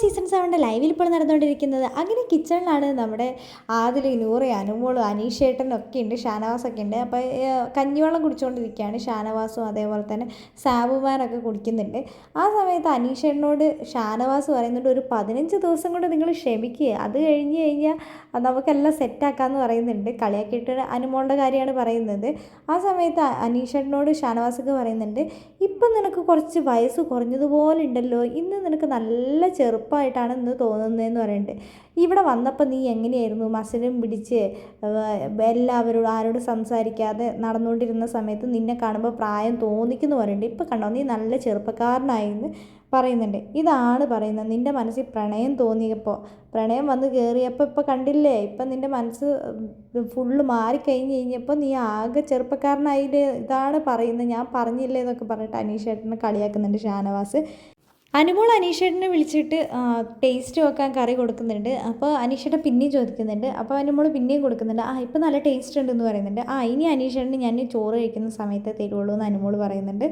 Season സെവന്റെ ലൈവിൽ ഇപ്പോൾ നടന്നുകൊണ്ടിരിക്കുന്നത്. അങ്ങനെ കിച്ചണിലാണ് നമ്മുടെ ആദിൽ നൂറ് അനുമോളും അനീഷേട്ടനും ഒക്കെ ഉണ്ട് ഷാനവാസൊക്കെ ഉണ്ട് അപ്പോൾ കഞ്ഞിവെള്ളം കുടിച്ചുകൊണ്ടിരിക്കുകയാണ് ഷാനവാസും അതേപോലെ തന്നെ സാബുമാരൊക്കെ കുടിക്കുന്നുണ്ട്. ആ സമയത്ത് അനീഷേട്ടനോട് ഷാനവാസ് പറയുന്നുണ്ട് ഒരു പതിനഞ്ച് ദിവസം കൊണ്ട് നിങ്ങൾ ക്ഷമിക്കുക അത് കഴിഞ്ഞ് കഴിഞ്ഞാൽ നമുക്കെല്ലാം സെറ്റാക്കാമെന്ന് പറയുന്നുണ്ട്. കളിയാക്കിയിട്ട് അനുമോളുടെ കാര്യമാണ് പറയുന്നത്. ആ സമയത്ത് അനീഷേട്ടനോട് ഷാനവാസൊക്കെ പറയുന്നുണ്ട് ഇപ്പം നിനക്ക് കുറച്ച് വയസ്സ് കുറഞ്ഞതുപോലെ ഉണ്ടല്ലോ. ഇന്ന് നിനക്ക് നല്ല ചെറുപ്പമായിട്ടാണ് ഇന്ന് തോന്നുന്നതെന്ന് പറയുന്നുണ്ട് ഇവിടെ വന്നപ്പോൾ നീ എങ്ങനെയായിരുന്നു? മസിലും പിടിച്ച് എല്ലാവരോടും ആരോടും സംസാരിക്കാതെ നടന്നുകൊണ്ടിരുന്ന സമയത്ത് നിന്നെ കാണുമ്പോൾ പ്രായം തോന്നിക്കുന്നു പറയുന്നുണ്ട് ഇപ്പം കണ്ടോ നീ നല്ല ചെറുപ്പക്കാരനായെന്ന് പറയുന്നുണ്ട്. ഇതാണ് പറയുന്നത്. നിന്റെ മനസ്സിൽ പ്രണയം തോന്നിയപ്പോൾ പ്രണയം വന്ന് കയറിയപ്പോൾ ഇപ്പോൾ കണ്ടില്ലേ? ഇപ്പം നിന്റെ മനസ്സ് ഫുള്ള് മാറിക്കഴിഞ്ഞ് കഴിഞ്ഞപ്പോൾ നീ ആകെ ചെറുപ്പക്കാരനായില്ലേ? ഇതാണ് പറയുന്നത്. ഞാൻ പറഞ്ഞില്ലേ എന്നൊക്കെ പറഞ്ഞിട്ട് അനീഷേട്ടനെ കളിയാക്കുന്നുണ്ട് ഷാനവാസ്. അനുമോൾ അനീഷേട്ടനെ വിളിച്ചിട്ട് ടേസ്റ്റ് വെക്കാൻ കറി കൊടുക്കുന്നുണ്ട്. അപ്പോൾ അനീഷേട്ടൻ പിന്നെയും ചോദിക്കുന്നുണ്ട്. അപ്പോൾ അനുമോൾ പിന്നെയും കൊടുക്കുന്നുണ്ട്. ആ ഇപ്പം നല്ല ടേസ്റ്റ് ഉണ്ടെന്ന് പറയുന്നുണ്ട്. ആ ഇനി അനീഷേട്ടന് ഞാൻ ചോറ് കഴിക്കുന്ന സമയത്ത് തരുള്ളൂ എന്ന് അനുമോൾ പറയുന്നുണ്ട്.